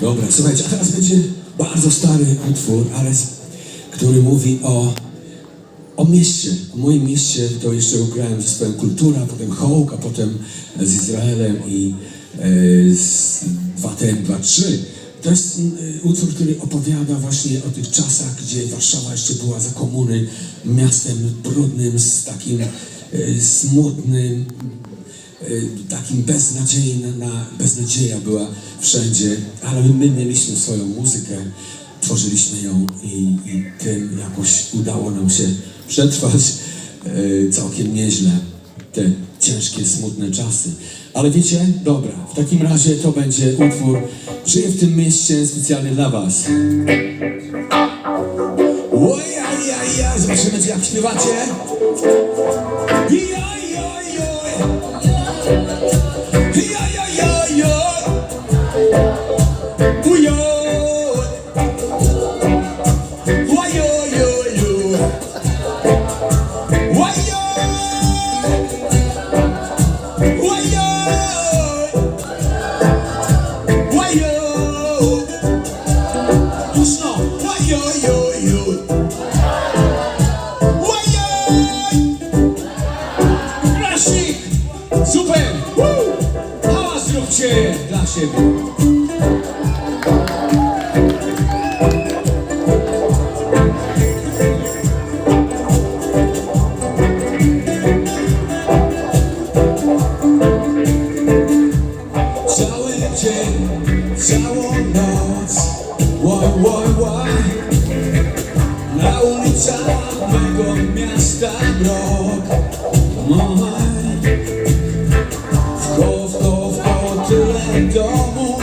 Dobra, słuchajcie, a teraz będzie bardzo stary utwór, ale który mówi o, o mieście, o moim mieście. To jeszcze ugrałem ze swoją kulturą, potem Hołk, a potem z Izraelem i e, z 2TM 23. To jest mm, utwór, który opowiada właśnie o tych czasach, gdzie Warszawa jeszcze była za komuny miastem brudnym, z takim e, smutnym, y, takim beznadziejna, na, beznadzieja była wszędzie, ale my, my mieliśmy swoją muzykę, tworzyliśmy ją i, i tym jakoś udało nam się przetrwać y, całkiem nieźle te ciężkie, smutne czasy. Ale wiecie, dobra, w takim razie to będzie utwór Żyję w tym mieście specjalnie dla was. Ojajajaj, zobaczymy, czy jak śpiewacie. Jajajaj. Klasik! Super! Woo! Hałas zróbcie dla siebie. Cały dzień, całą noc, łaj, łaj, łaj. Na ulicach mego miasta mrok. Oj. W koło, w koło, w koło tyle domów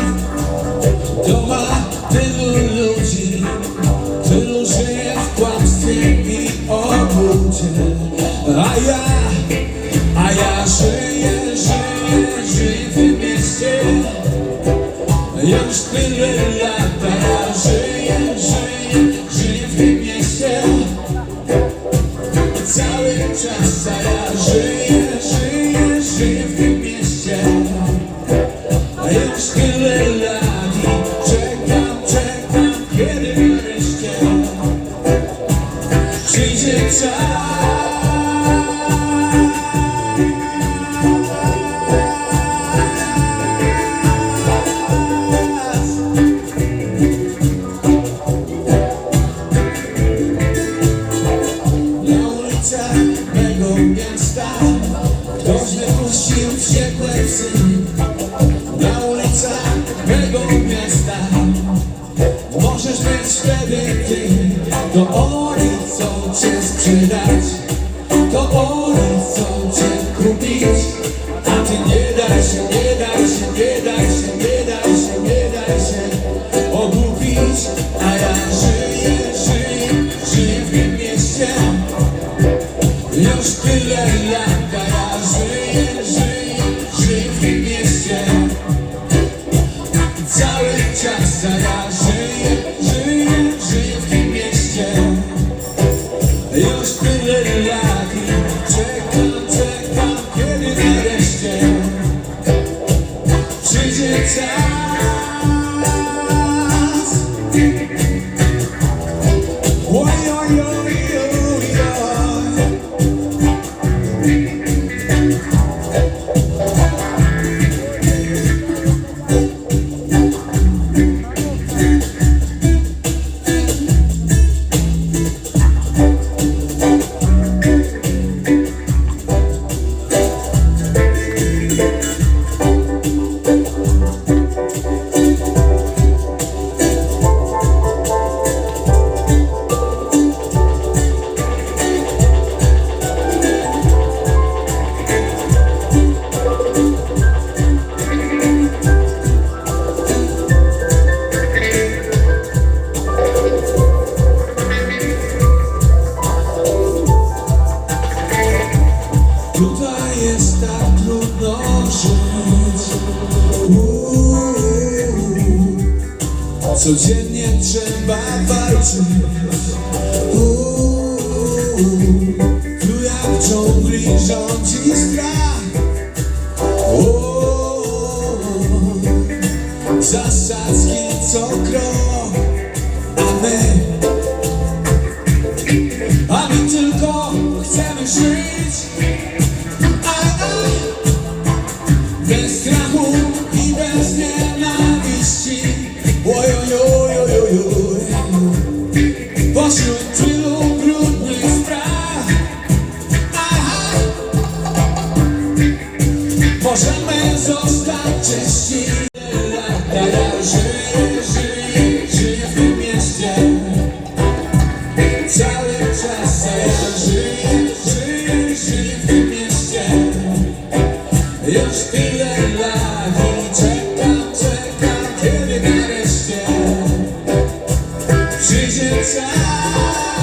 Doma tylu ludzi Tylu żyje w kłamstwie i obłudzie A ja, a ja żyję, żyję, żyję w tym mieście Już tyle lat, Cały czas, a ja żyję, żyję, żyję w tym mieście. A już tyle lat i czekam, czekam, kiedy wreszcie Przyjdzie czas To oni chcą cię sprzedać. To oni chcą cię kupić. A ty nie daj się, nie daj się, nie daj się, nie daj się, nie daj się Ogłupić A ja żyję, żyję, żyję w tym mieście. Już tyle lat, a ja żyję, żyję, żyję w tym mieście Przyjdzie Codziennie trzeba walczyć. Tu jak w dżungli rządzi strach Uuu. Zasad posadzki co krok, Możemy zostać częściej Lata żyje, żyje, żyje w mieście Cały czas żyje, żyje, żyje w mieście Już tyle lat i czekam, czekam Kiedy nareszcie przyjdzie czas.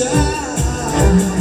inside